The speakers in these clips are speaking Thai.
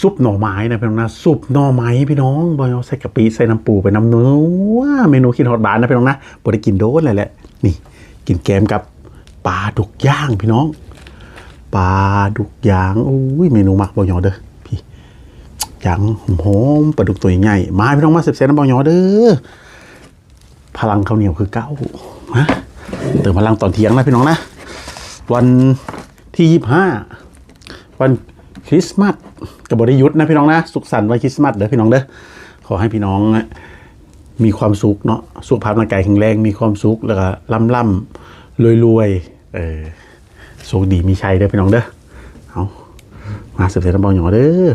ซุปหน่อไม้นะพี่น้องนะซุปหน่อไม้พี่น้องบอยเอาใส่กะปิใส่น้ำปูไปน้ำเนื้อว้าเมนูคิดฮอดบานนะพี่น้องนะบ่ได้กินโดนเลยแหละนี่ กินแกมกับปลาดุกย่างพี่น้องปลาดุกย่างอุ้ยเมนูมักบอยอเด้อพี่ย่างหอมปลาดุกตัวใหญ่ๆมาพี่น้องมาเสียบๆน้ำบอยอเด้อพลังข้าวเหนียวคือเก้ามาเติมพลังตอนเที่ยงนะพี่น้องนะ วันที่ยี่ห้าวันคริสต์มาส กับบริยุทธ์นะพี่น้องนะสุขสันต์วันคริสต์มาสเด้อพี่น้องเด้อขอให้พี่น้องมีความสุขเนาะสุขภาพร่างกายแข็งแรงมีความสุขแล้วก็ล่ำล่ำรวยรวยเออโชคดีมีชัยเด้อพี่น้องเด้อเอามาเสร็จๆน้ำบอลหยอเด้อ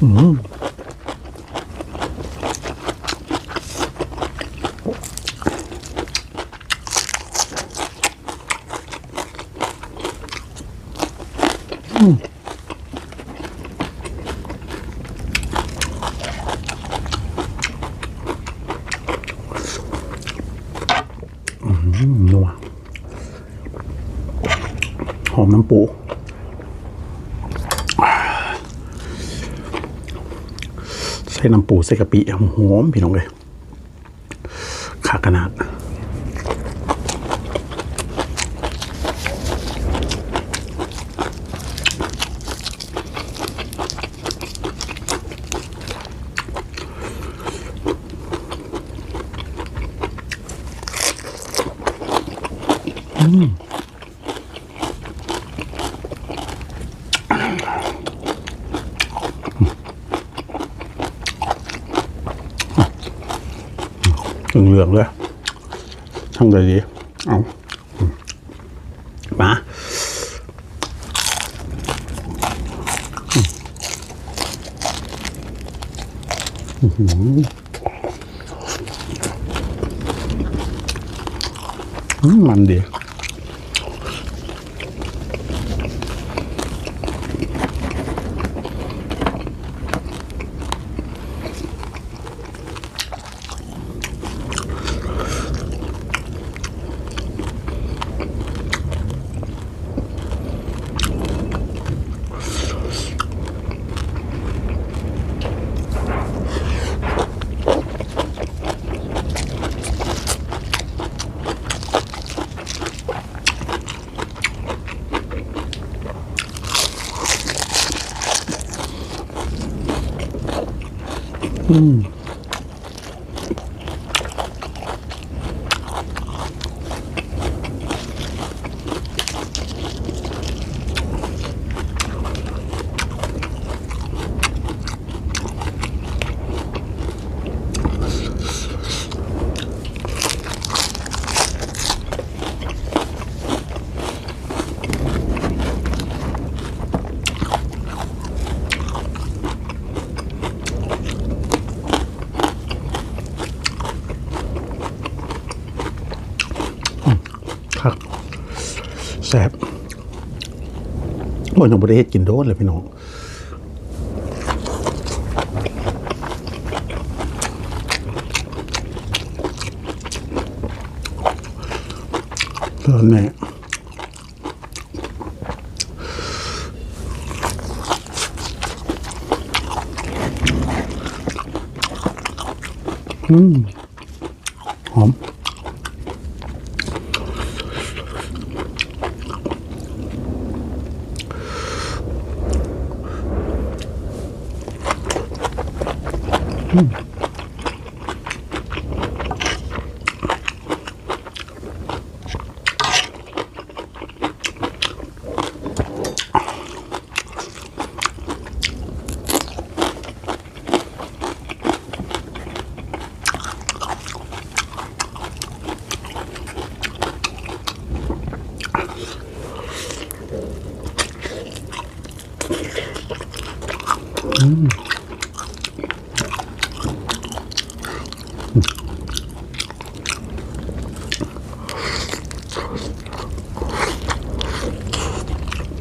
อืม นัว หอมน้ำปูใส่น้ำปูใส่กะปิหอมพี่น้องเลยขาขนาด เหลืองเลยช่างใจดี เอามาอื้อหืออืมมันดี ค แซ่บบ่ยังบ่ได้เฮ็ดกินโดนเลยพี่น้องเริ่มแน่อืมหอม 嗯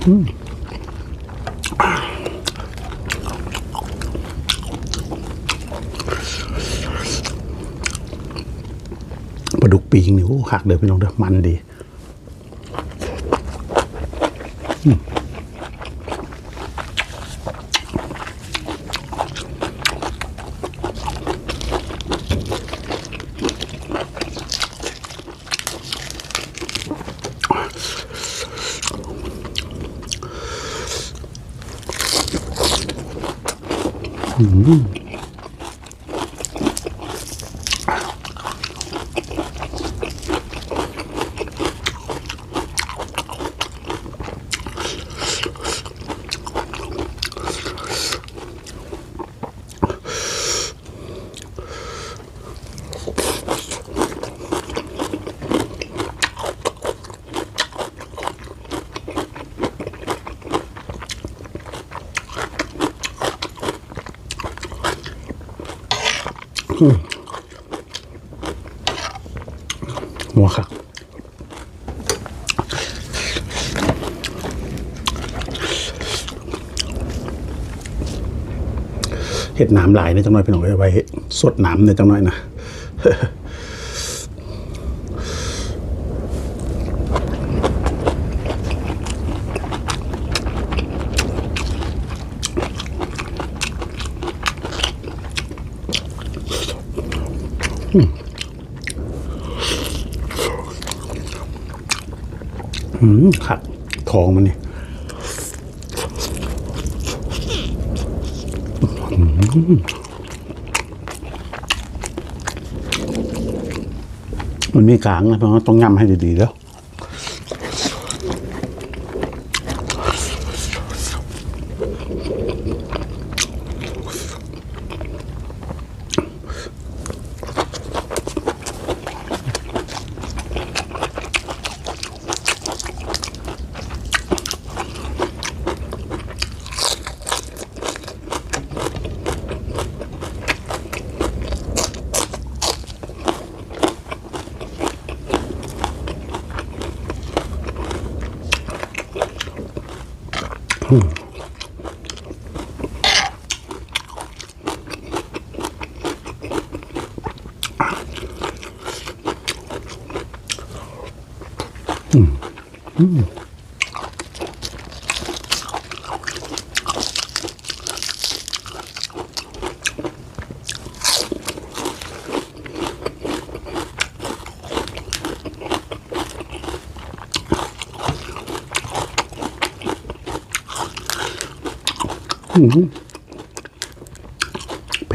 ปลาดุกปีงนี่หักเดี๋ยวพี่น้องเด้อมันดี อืม 참나는 หัวค่ะเห็ดน้ำหลายในจังน้อยพี่น้องไว้สดน้ำในจังน้อยนะ ขัดทองมันนี่มันมีกลางนะเพราะว่าต้องย้ำให้ดีๆแล้ว เผ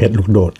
็ดลูกโดด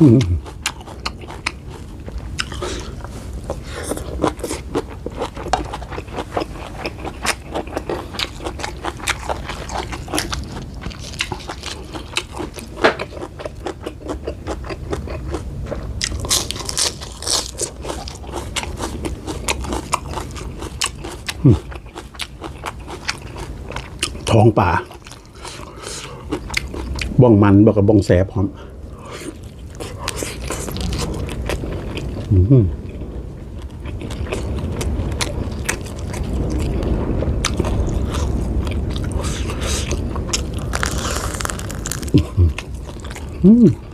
ท้องป่า บ้องมันบอกกับบ้องแสบพร้อม อืมอืม